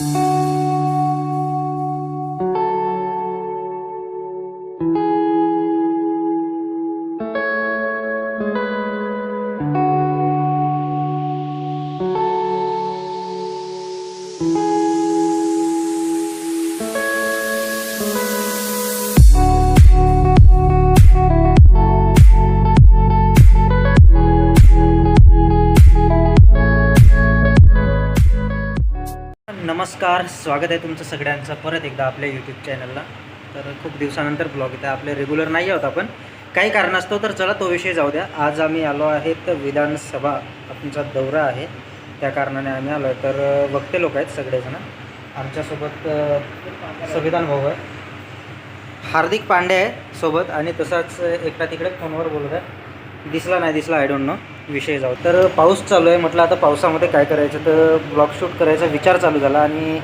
नमस्कार स्वागत आहे तुमचं सगळ्यांचं परत एकदा आपल्या यूट्यूब चॅनलला तर खूप दिवसानंतर ब्लॉग येतं आपले रेग्युलर नाही आहोत आपण. काही कारणास्तव तर चला तो विषय जाऊ द्या. आज आम्ही आलो आहे तर विधानसभा आमचा दौरा आहे. त्या कारणाने आम्ही आलो आहे तर वक्ते लोक आहेत सगळेजण. आमच्यासोबत संविधान भाऊ आहे हार्दिक पांडे आहे सोबत आणि तसाच एकटा तिकडे फोनवर बोलत आहे. दिसला नाही दिसला आय डोंट नो विषय जाऊ. तर पाऊस चालू आहे. म्हटलं आता पावसामध्ये काय करायचं? तर ब्लॉग शूट करायचा विचार चालू झाला आणि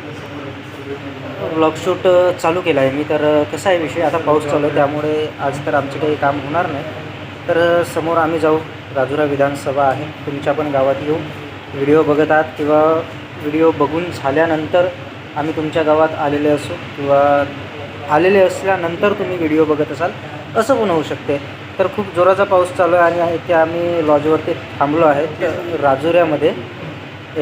ब्लॉगशूट चालू केला आहे मी तर कसा आहे विषय? आता पाऊस चालू आहे त्यामुळे आज तर आमचे काही काम होणार नाही. तर समोर आम्ही जाऊ. राजुरा विधानसभा आहे. तुमच्या पण गावात येऊ. व्हिडिओ बघत आहात किंवा व्हिडिओ बघून झाल्यानंतर आम्ही तुमच्या गावात आलेले असू किंवा आलेले असल्यानंतर तुम्ही व्हिडिओ बघत असाल असं पण होऊ शकते. तर खूप जोराचा पाऊस चालू आहे आणि इथे आम्ही लॉजवरती थांबलो आहे. राजुऱ्यामध्ये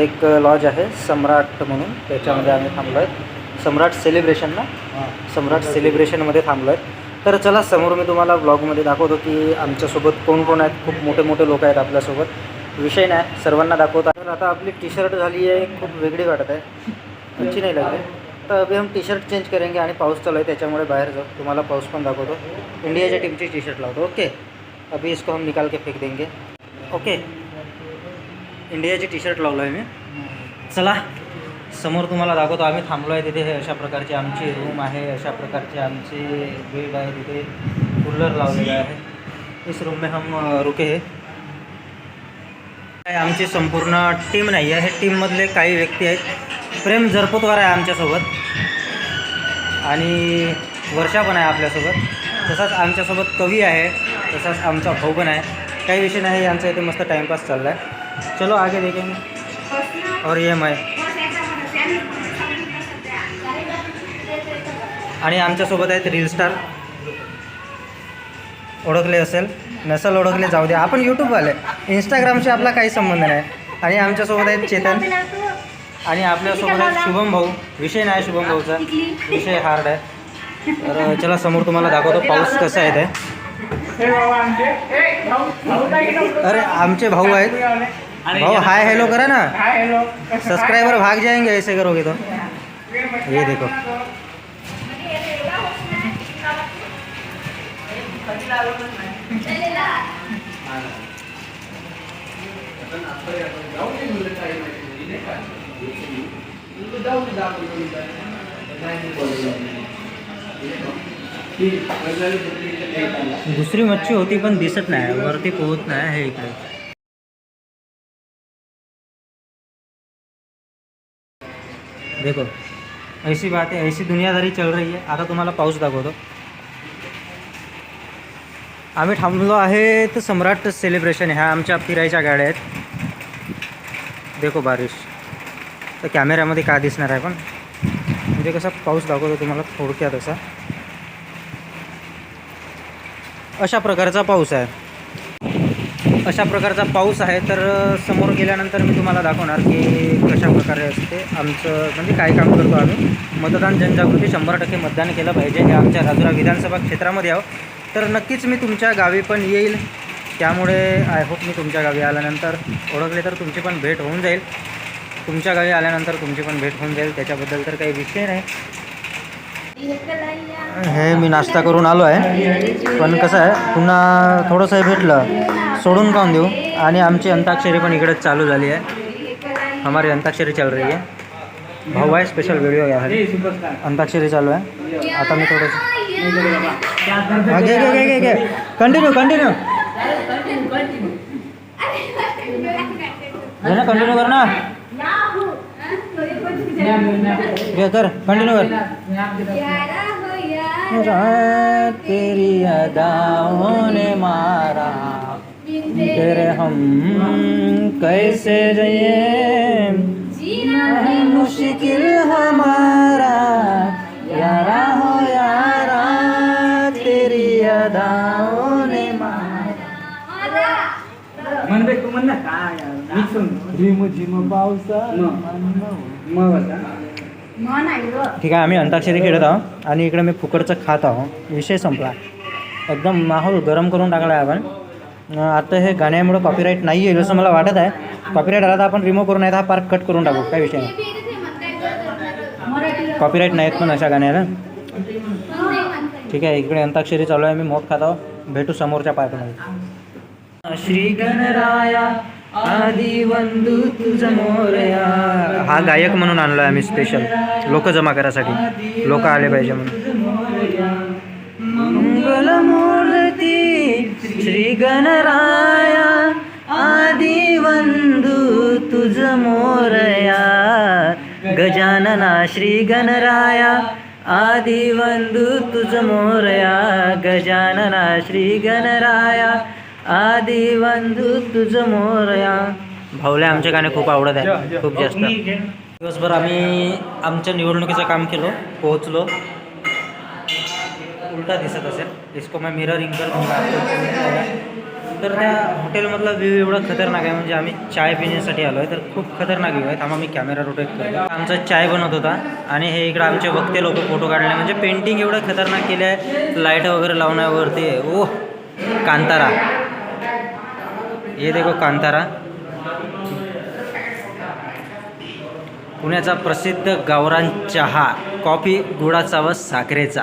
एक लॉज आहे सम्राट म्हणून. त्याच्यामध्ये आम्ही थांबलो आहे. सम्राट सेलिब्रेशन ना? सम्राट सेलिब्रेशनमध्ये थांबलो आहे तर चला समोर मी तुम्हाला ब्लॉगमध्ये दाखवतो की आमच्यासोबत कोण कोण आहेत? खूप मोठे मोठे लोक आहेत आपल्यासोबत. विषय नाही सर्वांना दाखवतो. तर आता आपली टी शर्ट झाली आहे खूप वेगळी वाटत आहे. अच्छी नाही लागली तर अभी हम टी शर्ट चेंज करेंगे आणि पाऊस चालू आहे त्याच्यामुळे बाहेर जाऊ. तुम्हाला पाऊस पण दाखवतो. इंडियाच्या टीमची टी शर्ट लावतो ओके अभी इसको हम निकाल के फेक देंगे. ओके इंडियाची टी शर्ट लावलो आहे मी. चला समोर तुम्हाला दाखवतो आम्ही थांबलो आहे तिथे. हे अशा प्रकारची आमची रूम आहे अशा प्रकारचे आमचे बेड आहे तिथे. कूलर लावलेला आहे. इस रूम में हम रुके है. काय आमची संपूर्ण टीम नाही आहे. हे टीममधले काही व्यक्ती आहेत. प्रेम जरपोतवार आहे आमच्यासोबत. आणि वर्षा पण आहे आपल्यासोबत. तसाच आमच्यासोबत कवी आहे. तसाच आमचा भाऊ पण आहे. काही विषय नाही आमचा इथे मस्त टाईमपास चालला आहे चलो आगे देखेंगे. और ये मैं. आणि आमच्यासोबत आहेत रील स्टार. ओळखले असेल. नसल ओळखले जाऊ द्या आपण यूट्यूबवाले. इंस्टाग्रामशी आपला काही संबंध नाही. आणि आमच्यासोबत आहेत चेतन. आणि आपल्यासोबत आहे शुभम भाऊ. विषय नाही शुभम भाऊचा. विषय हार्ड आहे. तर चला समोर तुम्हाला दाखवतो. पाऊस कसा आहे ते. अरे आमचे भाऊ आहेत. भाऊ हाय हॅलो करा ना. सब्सक्राइबर भाग जाएंगे ऐसे करोगे तो. ये देखो. दुसरी मच्छी होती पण दिसत नाही वरती पोहत नाही हे इकडे. देखो ऐसी बात है ऐसी दुनियादारी चल रही है आता तुम्हाला पाऊस दाखवतो. आम्ही थांबलो आहे तर सम्राट सेलिब्रेशन ह्या आमच्या फिरायच्या गाड्या आहेत देखो बारिश. तर कॅमेऱ्यामध्ये काय दिसणार आहे पण? म्हणजे कसा पाऊस दाखवतो तुम्हाला थोडक्यात असा. अशा प्रकारचा पाऊस आहे. अशा प्रकारचा पाऊस आहे तर समोर गेल्यानंतर मी तुम्हाला दाखवणार की कशा प्रकारे असते आमचं म्हणजे काय काम करतो आम्ही. मतदान जनजागृती शंभर टक्के मतदान केलं पाहिजे. हे आमच्या राजुरा विधानसभा क्षेत्रामध्ये आहो. तर नक्कीच मी तुमच्या गावी पण येईल. त्यामुळे आय होप मी तुमच्या गावी आल्यानंतर ओळखले तर तुमची पण भेट होऊन जाईल. तुमच्या गावी आल्यानंतर तुमची पण भेट होऊन जाईल. त्याच्याबद्दल तर काही विषय नाही. हे मी नाश्ता करून आलो आहे. पण कसं आहे पुन्हा थोडंसं हे भेटलं सोडून काऊन देऊ? आणि आमची अंताक्षरी पण इकडेच चालू झाली आहे. हमारी अंताक्षरी चल रही आहे भाऊ आहे स्पेशल व्हिडिओ घ्या अंताक्षरी चालू आहे. आता मी थोडंसं हा, घे घे घे घे घे कंटिन्यू कंटिन्यू घे ना कंटिन्यू कर ना घे कर कंटिन्यू कर रात तेरी अदाओं ने मारा तेरे हम कैसे जइए नहीं मुश्किल हमारा झिम झिम पावसा मग आता ठीक आहे आम्ही अंताक्षरी खेळत आहोत आणि इकडे मी फुकटचं खात आहोत. विषय संपला. एकदम माहोल गरम करून टाकला आहे आपण आता हे गाण्यामुळं कॉपीराईट नाही येईल असं मला वाटत आहे. कॉपीराईट आला तर आपण रिमूव्ह करून नाही तर हा पार्क कट करून टाकू. काय विषय नाही. कॉपीराईट नाहीत पण अशा गाण्याला. ठीक आहे इकडे अंताक्षरी चालू आहे. मी मोठ खात आहो भेटू समोरच्या पार्कमध्ये श्री गणराया आदी वंदू तुझ मोरया. हा गायक म्हणून आणला आम्ही स्पेशल लोक जमा करायसाठी. लोक आले पाहिजे म्हणून. मंगलमूर्ती श्री गणराया. आदी वंदू तुझ मोरया. गजानना श्री गणराया. आदी वंदू तुझ मोरया. गजानना श्री गणराया. आदी वंदू तुझ मोरया भाऊला आमचे गाणे खूप आवडत आहे खूप जास्त. दिवसभर आम्ही आमच्या निवडणुकीचं काम केलं पोहोचलो. उलटा दिसत असेल. इसको मैं मिररिंग कर. तर त्या हॉटेलमधला व्ह्यू एवढा खतरनाक आहे म्हणजे आम्ही चाय पिण्यासाठी आलो आहे तर खूप खतरनाक व्ह्यू आहे. थांबा मी कॅमेरा रोटेट करतो. आमचा चाय बनत होता आणि हे इकडं आमचे वक्ते लोक फोटो काढले. म्हणजे पेंटिंग एवढं खतरनाक केलं आहे लाइट वगैरे लावण्यावरती ओ कांतारा. ये देखो कांतारा। पुण्याचा प्रसिद्ध गावरान चहा कॉफी गुळाचा व साखरेचा.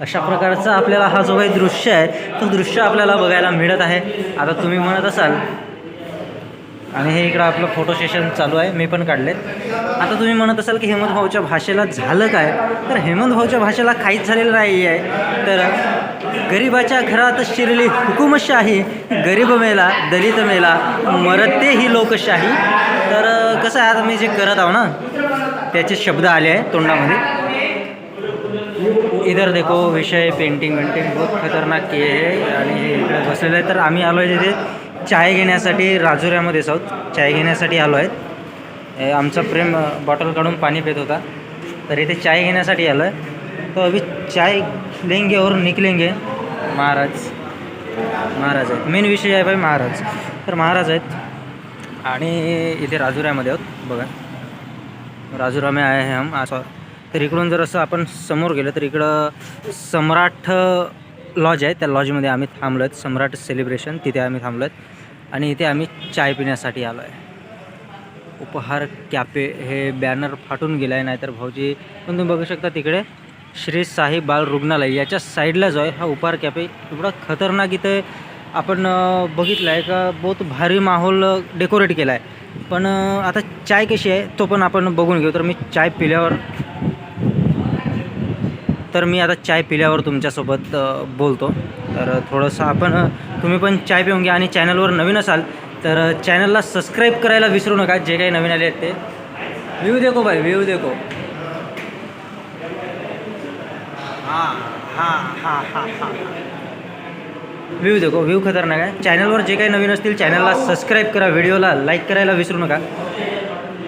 अशा प्रकारचा आपल्याला हा जो काही दृश्य आहे तो दृश्य आपल्याला बघायला मिळत आहे. आता तुम्ही म्हणत असाल आणि हे इकडं आपलं फोटो सेशन चालू आहे मी पण काढले आता तुम्ही म्हणत असाल की हेमंत भाऊच्या भाषेला झालं काय? तर हेमंत भाऊच्या भाषेला काहीच झालेलं नाही आहे तर गरिबाच्या घरात शिरली हुकुमशाही गरीब मेला दलित मेला मरते ही लोकशाही. तर कसं आहे आता मी जे करत आहो ना त्याचे शब्द आले आहे तोंडामध्ये. इधर देखो विषय पेंटिंग वेंटिंग बहुत खतरनाक किए आहे. आणि इकडे बसलेलं आहे तर आम्ही आलो आहे तिथे चाय घेण्यासाठी राजुऱ्यामध्येच आहोत. चाय घेण्यासाठी आलो आहेत. आमचं आमचा प्रेम बॉटल काढून पाणी पित होता. तर इथे चाय घेण्यासाठी आलो आहे तो अभी चाय लेंगे और निकलेंगे। महाराज। महाराज आहेत. मेन विषय आहे भाई महाराज. तर महाराज आहेत. आणि इथे राजुऱ्यामध्ये आहोत. बघा. राजुरामे आहे हम. असं. तर इकडून जर असं आपण समोर गेलं तर इकडं सम्राट लॉज आहे. त्या लॉजमध्ये आम्ही थांबलो आहेत. सम्राट सेलिब्रेशन तिथे आम्ही थांबलो आहेत. आणि इथे आम्ही चाय पिण्यासाठी आलो आहे. उपहार कॅफे हे बॅनर फाटून गेलं आहे नाहीतर भाऊजी पण तुम्ही बघू शकता तिकडे. श्री साई बाल रुग्णालय याच्या साईडला जो आहे हा उपहार कॅफे. एवढा खतरनाक इथे आपण बघितलं आहे का बहुत भारी माहोल डेकोरेट केला आहे पण आता चाय कशी आहे तो पण आपण बघून घेऊ. तर मी चाय पिल्यावर तर मी आता चाय पिल्यावर तुमच्यासोबत बोलतो. तर थोडंसं आपण तुम्ही पण चाय पिऊन घ्या आणि चॅनलवर नवीन असाल तर चॅनलला सबस्क्राईब करायला विसरू नका जे काही नवीन आले आहेत ते. व्ह्यू देखो भाई व्ह्यू देखो. हां हां हां हां हां. व्ह्यू देखो व्ह्यू खतरनाक आहे. चॅनलवर जे काही नवीन असतील चॅनलला सबस्क्राईब करा. व्हिडिओला लाईक करायला विसरू नका.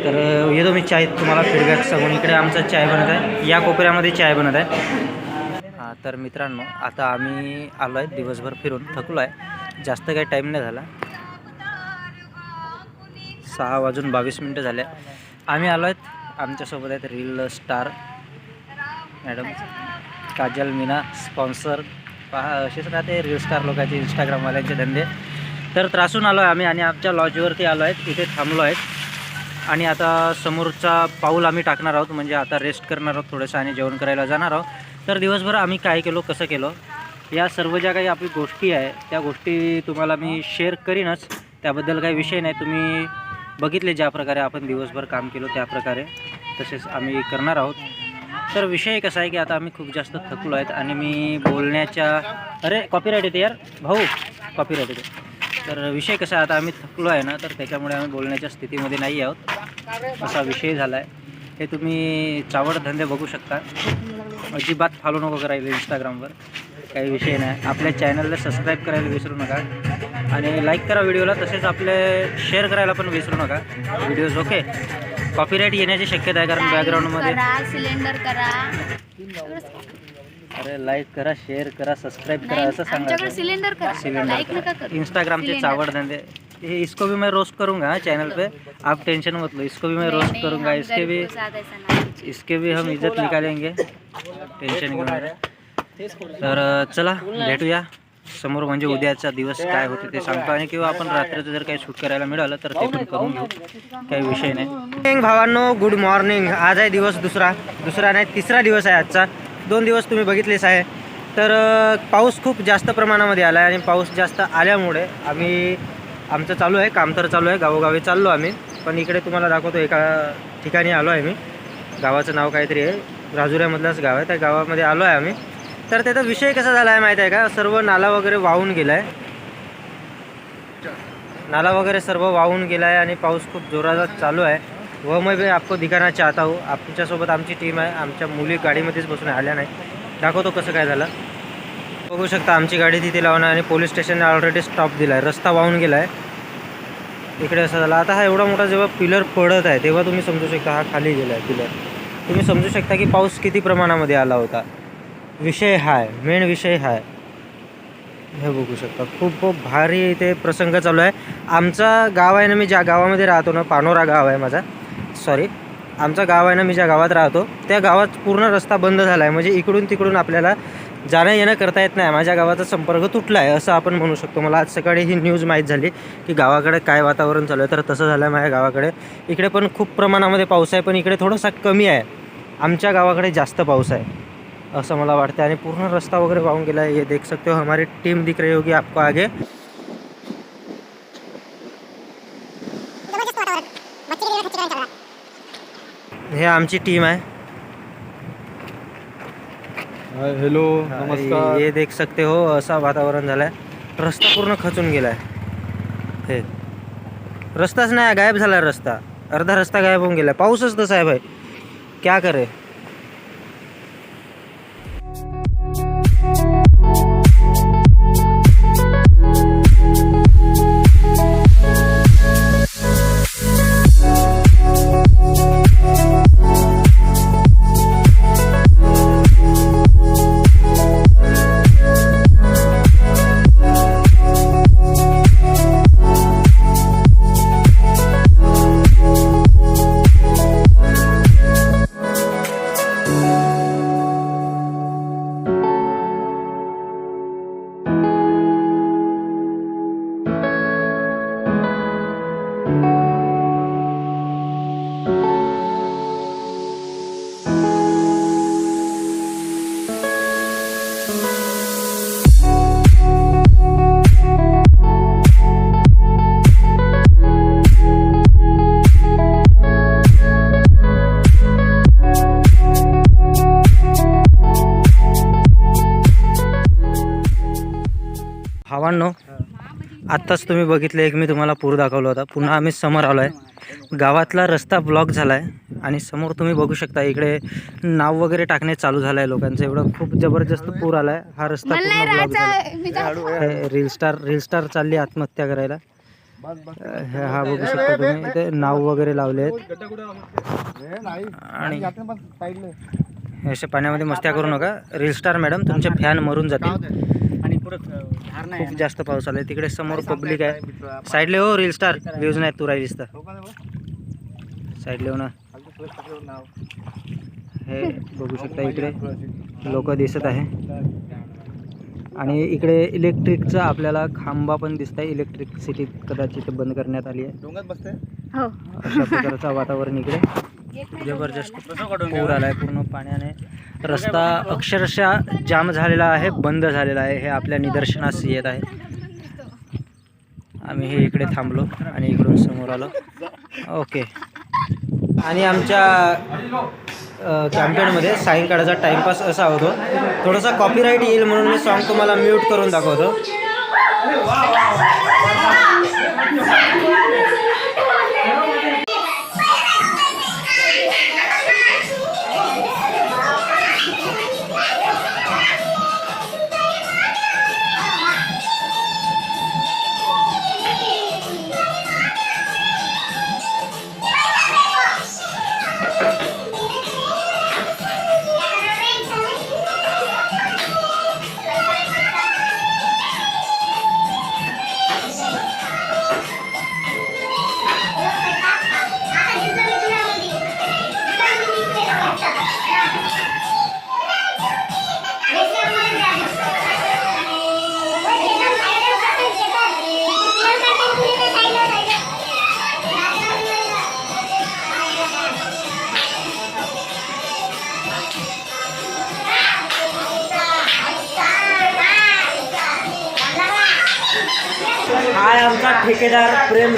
तर येतो मी चाय तुम्हाला फीडबॅक सांगून. इकडे आमचा चाय बनत आहे. या कोपऱ्यामध्ये चाय बनत आहे. हां तर मित्रांनो आता आम्ही आलो आहे दिवसभर फिरून. थकलो आहे जास्त काही टाईम नाही झाला. सहा वाजून बावीस मिनटं झाले. आम्ही आलो आहेत आमच्यासोबत आहेत reel star madam. Kajal Meena sponsor पहा असेच राहते रील स्टार लोकांचे इंस्टाग्रामवाल्यांचे धंदे. तर त्रासून आलो आहे आम्ही आणि आमच्या लॉजवरती आलो आहेत इथे थांबलो आहेत आणि आता समोरचा पाऊल आम्ही टाकणार आहोत म्हणजे आता रेस्ट करणार आहोत थोडंसं आणि जेवण करायला जाणार आहोत. तर दिवसभर आम्ही काय केलो कसं केलो या सर्व ज्या काही आपली गोष्टी आहे त्या गोष्टी तुम्हाला मी शेअर करीनच. त्याबद्दल काही विषय नाही. तुम्ही बघितले ज्या प्रकारे आपण दिवसभर काम केलो त्या प्रकारे तसेच आम्ही करणार आहोत. तर विषय कसा आहे की आता आम्ही खूप जास्त थकलो आहेत आणि मी बोलण्याच्या अरे कॉपीराईट येते यार. भाऊ कॉपीराईट येते. तर विषय कसा आहे? आता आम्ही थकलो आहे ना तर त्याच्यामुळे आम्ही बोलण्याच्या स्थितीमध्ये नाही आहोत. असा विषय झाला आहे हे तुम्ही चावड धंदे बघू शकता. अजिबात फॉलो नको करायला इंस्टाग्रामवर काही विषय नाही. आपल्या चॅनलला सबस्क्राईब करायला विसरू नका. आणि लाईक करा व्हिडिओला तसेच आपले शेअर करायला पण विसरू नका. व्हिडिओज ओके कॉपीराईट येण्याची शक्यता आहे कारण बॅकग्राऊंडमध्ये करा सिलेंडर करा. अरे लाईक करा शेअर करा सबस्क्राईब करा असं आमच्याकडे सांगा सिलेंडर करा सिलेंडर लाईक नका करू. इंस्टाग्राम के चावड़ धंधे ये इसको भी मैं रोस्ट करूँगा चैनल पे. आप टेंशन मत लो इसको भी मैं रोस्ट करूँगा इसके भी। इसके भी हम इज़्ज़त निकालेंगे। टेंशन घेऊ नका तर चला भेटूया। समोर म्हणजे उद्याचा दिवस काय होते ते सांगतो. आणि किंवा आपण रात्रीचं जर काही शूट करायला मिळालं तर ते पण करून घेऊ. काही विषय नाही. भावांनो गुड मॉर्निंग आज आहे दिवस दुसरा. दुसरा नाही तिसरा दिवस आहे आजचा. दोन दिवस तुम्ही बघितलेच आहे. तर पाऊस खूप जास्त प्रमाणामध्ये आला आहे आणि पाऊस जास्त आल्यामुळे आम्ही आमचं चालू आहे काम तर चालू आहे गावोगावी चाललो आम्ही. पण इकडे तुम्हाला दाखवतो एका ठिकाणी आलो आहे मी. गावाचं नाव काहीतरी आहे. राजुऱ्यामधलंच गाव आहे. त्या गावामध्ये आलो आहे आम्ही. तर त्याचा विषय कसा झाला आहे माहीत आहे का? सर्व नाला वगैरे वाहून गेला आहे नाला वगैरे सर्व वाहून गेला आहे आणि पाऊस खूप जोराचा चालू आहे. व मग भी आपको दिखाना चाहता हो. आमच्यासोबत आमची टीम आहे. आमच्या मुली गाडीमध्येच बसून आल्या नाही दाखवतो कसं काय झालं. बघू शकता आमची गाडी तिथे लावणं आणि पोलीस स्टेशनने ऑलरेडी स्टॉप दिला आहे रस्ता वाहून गेला आहे इकडे असं झालं. आता हा एवढा मोठा जेव्हा पिलर पडत आहे तेव्हा तुम्ही समजू शकता हा खाली गेला आहे पिलर तुम्ही समजू शकता की पाऊस किती प्रमाणामध्ये आला होता. विषय हा आहे मेन विषय हा आहे हे बघू शकता. खूप खूप भारी इथे प्रसंग चालू आहे. आमचा गाव आहे ना मी ज्या गावामध्ये राहतो ना पानोरा गाव आहे माझा. सॉरी आमचा गाव आहे ना मी ज्या गावात राहतो त्या गावात पूर्ण रस्ता बंद झाला आहे म्हणजे इकडून तिकडून आपल्याला जाणं येणं करता येत नाही. माझ्या गावाचा संपर्क तुटला आहे असं आपण म्हणू शकतो. मला आज सकाळी ही न्यूज माहीत झाली की गावाकडे काय वातावरण चालू आहे. तर तसं झालं आहे माझ्या गावाकडे. इकडे पण खूप प्रमाणामध्ये पाऊस आहे पण इकडे थोडासा कमी आहे. आमच्या गावाकडे जास्त पाऊस आहे. असं मला वाटतं आणि पूर्ण रस्ता वगैरे वाहून गेला है ये देख सकते हो हमारी टीम दिख रही होगी आपको आगे. हे आमची टीम आहे. हॅलो नमस्कार. ये देख सकते हो असा वातावरण झालं आहे रस्ता पूर्ण खचून गेला आहे हे. रस्ताच नाही गायब झाला रस्ता. अर्धा रस्ता गायब होऊन गेला पाऊसच तसा आहे भाई. क्या करे? आत्ताच तुम्ही बघितले एक मी तुम्हाला पूर दाखवला होता. पुन्हा आम्ही समोर आलो आहे गावातला रस्ता ब्लॉक झाला आहे आणि समोर तुम्ही बघू शकता इकडे नाव वगैरे टाकणे चालू झालं आहे लोकांचं. एवढं खूप जबरदस्त पूर आला आहे हा रस्ता पूर्ण ब्लॉक झाला. हे रील स्टार रील स्टार चालली आत्महत्या करायला. हे हा बघू शकता तुम्ही. इथे नाव वगैरे लावले आहेत. आणि अशा पाण्यामध्ये मस्त्या करू नका. रील स्टार मॅडम तुमचे फॅन मरून जातील. खूप जास्त पाऊस आलाय. तिकडे समोर पब्लिक आहे साईडले हो रील स्टार व्ह्यूज नाही तू राहिलीस तर साईडले हो ना. हे बघू शकता इकडे. लोक दिसत आहे. आणि इकडे इलेक्ट्रिकचा आपल्याला खांबा पण दिसत आहे इलेक्ट्रिसिटी कदाचित बंद करण्यात आली आहे. हो. अशा प्रकारचं वातावरण इकडे. जबरदस्त पूर आलाय पूर्ण पाण्याने. रस्ता अक्षरशः जाम झालेला आहे बंद झालेला आहे हे आपल्या निदर्शनास येत आहे. आम्ही हे इकडे थांबलो आणि इकडून समोर आलो. ओके. आणि आमच्या कॅम्पेनमध्ये सायंकाळचा टाईमपास असा होतो. थोडासा कॉपीराईट येईल म्हणून मी सॉन्ग तुम्हाला म्यूट करून दाखवतो.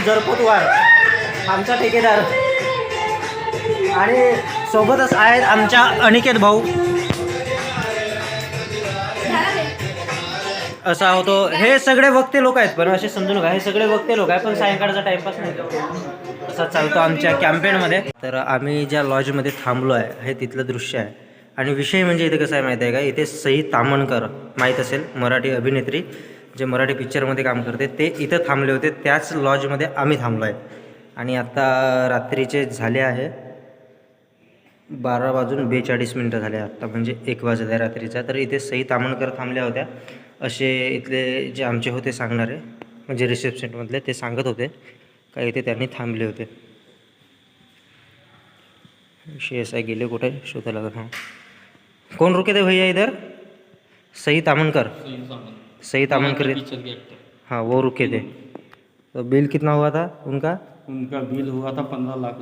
ठेकेदार प्रेम आमचा ठेकेदार. आणि सोबतच आहेत आमच्या अनिकेत भाऊ. असा होतो. हे सगळे वक्ते लोक आहेत पण असे समजू नका. हे सगळे वक्ते लोक आहेत पण सायंकाळचा टाइमपास नाही असा चालतो आमच्या कॅम्पेनमध्ये तर आम्ही ज्या लॉजमध्ये थांबलो आहे हे तिथलं दृश्य आहे. आणि विषय म्हणजे इथे कसं आहे माहिती आहे का? इथे सई तामणकर माहीत असेल मराठी अभिनेत्री. जे मराठी पिक्चरमध्ये काम करते ते इथं थांबले होते. त्याच लॉजमध्ये आम्ही थांबलो आहे. आणि आत्ता रात्रीचे झाले आहे बारा वाजून बेचाळीस मिनटं झाले आत्ता म्हणजे एक वाजत आहे रात्रीचा. तर इथे सई तामणकर थांबल्या होत्या. असे इथले जे आमचे होते सांगणारे म्हणजे रिसेप्शनमधले ते सांगत होते. का इथे त्यांनी थांबले होते. शी एस आय गेले कुठे? शोधायला लागत हां. कोण रुके ते भैया इधर? सई तामणकर तामनकर सई तामनकर हाँ वो रुके थे। तो बिल कितना हुआ था उनका? उनका बिल हुआ था पंद्रह लाख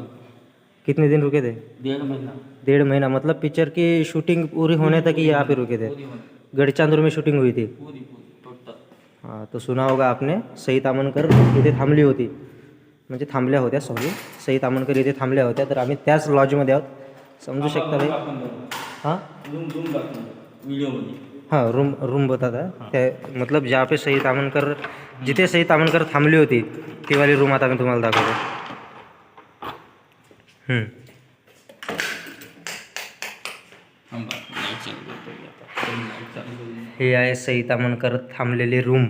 कितने दिन रुके थे? डेढ़ महीना। डेढ़ महीना मतलब पिक्चर की शूटिंग पूरी होने तक ही यहाँ पे रुके थे? गढ़चांदूर में शूटिंग हुई थी? हाँ तो सुना होगा आपने सई तामणकर इथे थांबली होती। म्हणजे थांबल्या होत्या सॉरी सई तामणकर इथे थांबल्या होत्या तर आम्ही त्याच लॉजमध्ये आहोत। समजू शकता भाई? हाँ? व्हिडिओमध्ये हाँ रूम रूम बता था त्या मतलब जहाँ पे सई तामणकर जिथे सई तामणकर थांबली होती ती वाली रूम आता मी तुम्हाला दाखवतो. हे आहे सई तामणकर थांबलेली रूम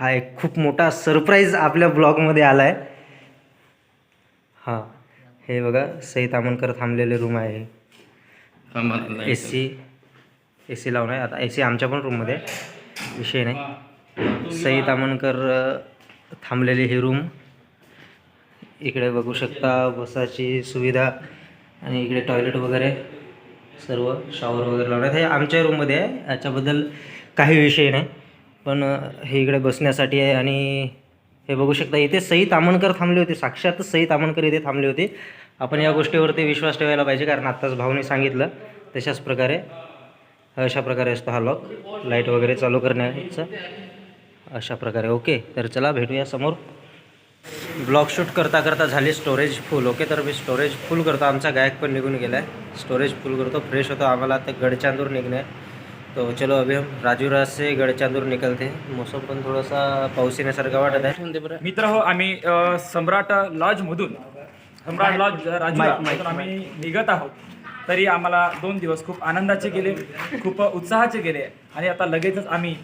हा एक खूप मोठा सरप्राईज आपल्या ब्लॉगमध्ये आला आहे हां हे बघा सई तामणकर थांबलेले रूम आहे. ए सी. ए सी लावून आहे. आता ए सी आमच्या पण रूममध्ये आहे. विषय नाही. सई तामणकर थांबलेली ही रूम इकडे बघू शकता बसाची सुविधा आणि इकडे टॉयलेट वगैरे सर्व शॉवर वगैरे लावण्यात हे आमच्या रूममध्ये आहे. याच्याबद्दल काही विषय नाही. पण हे इकडे बसण्यासाठी आहे आणि हे बघू शकता इथे सई तामणकर थांबले होते. साक्षात सई तामणकर इथे थांबले होते. आपण या गोष्टीवरती विश्वास ठेवायला पाहिजे कारण आत्ताच भाऊने सांगितलं. तशाच प्रकारे अशा प्रकारे असतो हा लॉक लाइट वगैरे चालू करण्याचं. अशा प्रकारे ओके तर चला भेटूया समोर. ब्लॉग शूट करता करता झाली स्टोरेज फुल ओके तर मी स्टोरेज फुल करतो. आमचा गायक पण निघून गेला आहे स्टोरेज फुल करतो. फ्रेश होतो. आम्हाला आता गडचांदूर निघणं आहे तो चलो अभी हम राजूरा से गडचांदूर निकलते हैं. मौसम पण थोडासा पाऊस येण्यासारखा वाटत आहे. मित्र हो आम्ही सम्राट लॉजमधून सम्राट लॉज राजूर आम्ही निघत आहोत. तरी आम्हाला दोन दिवस खूप आनंदाचे गेले खूप उत्साहाचे गेले. आणि आता लगेचच आम्ही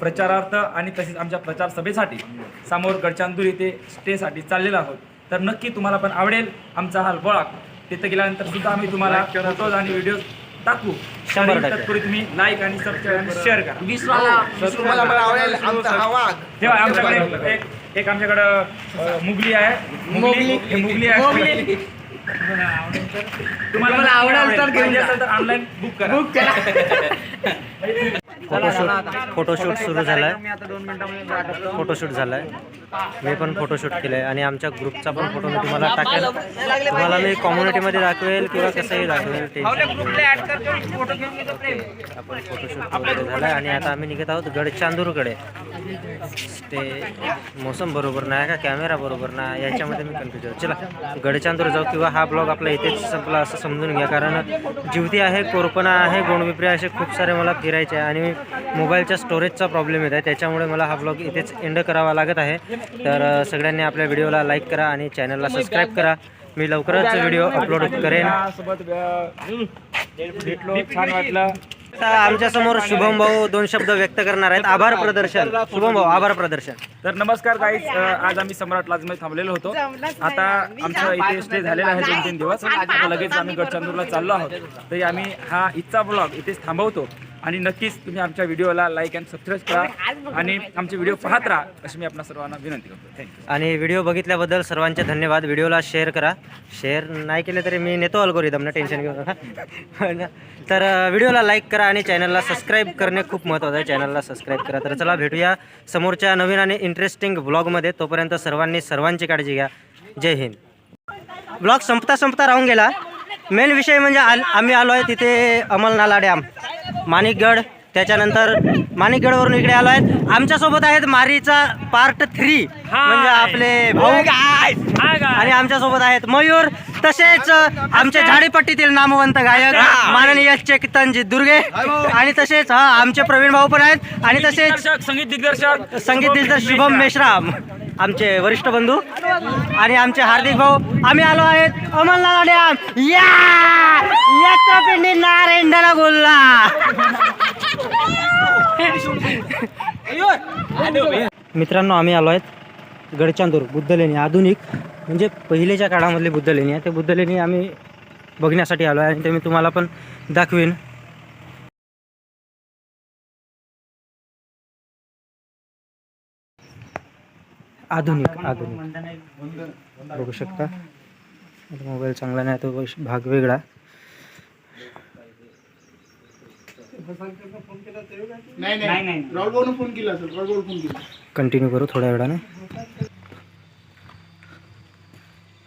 प्रचारार्थ आणि तसेच आमच्या प्रचार सभेसाठी समोर गडचांदूर येथे स्टेसाठी चाललेलो आहोत. तर नक्की तुम्हाला पण आवडेल आमचा हा ब्लॉग तिथे गेल्यानंतर सुद्धा आम्ही तुम्हाला फोटोज आणि व्हिडिओ टाकू. तत्पूर्वी तुम्ही लाईक आणि सबस्क्राईब आणि शेअर करा. तेव्हा आमच्याकडे एक एक आमच्याकडं मुगली आहे. मुगली हे मुगली आहे. तुम्हाला आवडेल तर घेऊन तर ऑनलाईन बुक करा. बुक फोटोशूट फोटोशूट सुरू झाला आहे फोटोशूट झाला आहे मी पण फोटोशूट केलं आहे आणि आमच्या ग्रुपचा पण फोटो मी तुम्हाला टाकेल. तुम्हाला मी कम्युनिटीमध्ये दाखवेल किंवा कसंही दाखवेल. आपण फोटोशूट वगैरे झाला आहे आणि आता आम्ही निघत आहोत गडचांदूरकडे. ते मोसम बरोबर नाही का? कॅमेरा बरोबर नाही. याच्यामध्ये मी कन्फ्युज आहे. चला गडचांदूर जाऊ किंवा हा ब्लॉग आपला इथेच संपला असं समजून घ्या. कारण जिवती आहे कोरपणा आहे गोंडविप्री असे खूप सारे मला फिरायचे आहे. आणि मोबाईलच्या स्टोरेजचा प्रॉब्लेम येत आहे. त्याच्यामुळे मला हा ब्लॉग इथेच एंड करावा लागत आहे. तर सगळ्यांनी आपल्या व्हिडिओला लाईक करा आणि चॅनलला सबस्क्राईब करा. मी लवकरच व्हिडिओ अपलोड करेन. सोबत भेटलो छान वाटलं. आता आमच्यासमोर शुभम भाऊ दोन शब्द व्यक्त करणार आहेत. आभार प्रदर्शन. शुभम भाऊ आभार प्रदर्शन. तर नमस्कार गाईज आज आम्ही सम्राट लॉजमध्ये थांबलेलो होतो. आता आमचा इथे स्टे झालेला आहे दोन तीन दिवस. आता लगेच आम्ही गडचंदूरला चाललो आहोत. तरी आम्ही हा इथचा ब्लॉग इथेच थांबवतो. आणि नक्कीच तुम्ही आमच्या व्हिडिओला लाईक अँड सबस्क्राईब करा आणि आमचे व्हिडिओ पाहत राहा अशी मी आपल्या सर्वांना विनंती करतो. थँक्यू आणि व्हिडिओ बघितल्याबद्दल सर्वांचे धन्यवाद. व्हिडिओला शेअर करा. शेअर नाही केले तरी मी नेतो अल्गोरिदमनं टेन्शन घेऊ नका. ना? तर व्हिडिओला लाईक करा आणि चॅनलला सबस्क्राईब करणे खूप महत्त्वाचं आहे. चॅनलला सबस्क्राईब करा. तर चला भेटूया समोरच्या नवीन आणि इंटरेस्टिंग ब्लॉगमध्ये तोपर्यंत सर्वांनी सर्वांची काळजी घ्या. जय हिंद. ब्लॉग संपता संपता राहून गेला. मेन विषय म्हणजे आल आम्ही आलो आहे तिथे अमलनाला डॅम माणिकगड. त्याच्यानंतर माणिकगडवरून इकडे आलो आहेत. आमच्यासोबत आहेत मारीचा पार्ट थ्री म्हणजे आपले भाऊ आणि आमच्यासोबत आहेत मयूर. तसेच आमच्या झाडीपट्टीतील नामवंत गायक माननीय चेतनजी दुर्गे. आणि तसेच हा आमचे प्रवीण भाऊ पण आहेत. आणि तसेच संगीत दिग्दर्शक. संगीत दिग्दर्शक शुभम मेश्राम. आमचे वरिष्ठ बंधू आणि आमचे हार्दिक भाऊ. आम्ही आलो आहेत अमलनाथ डॅम या! यात्रापिंडी नारेंडला गोल्ला मित्रांनो आम्ही आलो आहेत गडचांदूर बुद्धलेणी आधुनिक म्हणजे पहिलेच्या काळामधली बुद्धलेणी. आहे ते बुद्धलेणी आम्ही बघण्यासाठी आलो आहे आणि ते मी तुम्हाला पण दाखवीन. आधुनिक आधुनिक. बघू शकता. मोबाईल चांगला नाही तो भाग वेगळा. कंटिन्यू करू थोड्या वेळाने.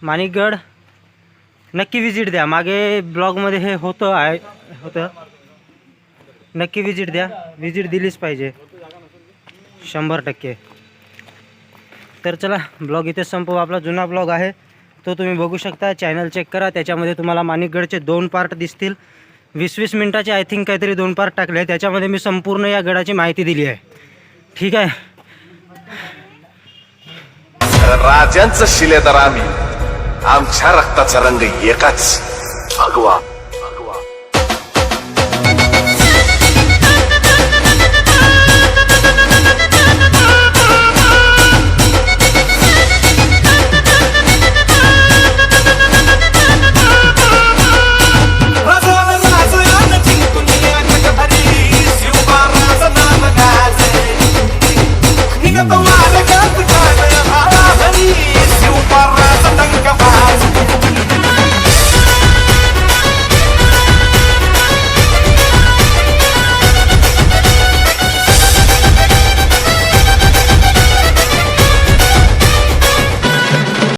माणिकगड नक्की विजिट द्या. मागे ब्लॉगमध्ये हे होतं आहे होतं. नक्की विजिट द्या. विजिट दिलीच पाहिजे. शंभर टक्के. तर चला ब्लॉग इथेच संपू आपला जुना ब्लॉग आहे तो तुम्ही बघू शकता. चॅनल चेक करा त्याच्यामध्ये तुम्हाला माणिकगडचे दोन पार्ट दिसतील. वीस वीस मिनटाचे आय थिंक काहीतरी दोन पार्ट टाकले आहे त्याच्यामध्ये मी संपूर्ण या गडाची माहिती दिली आहे. ठीक आहे? राजांचं शिलेदार आम्ही. आमच्या रक्ताचा रंग एकाच. भगवा.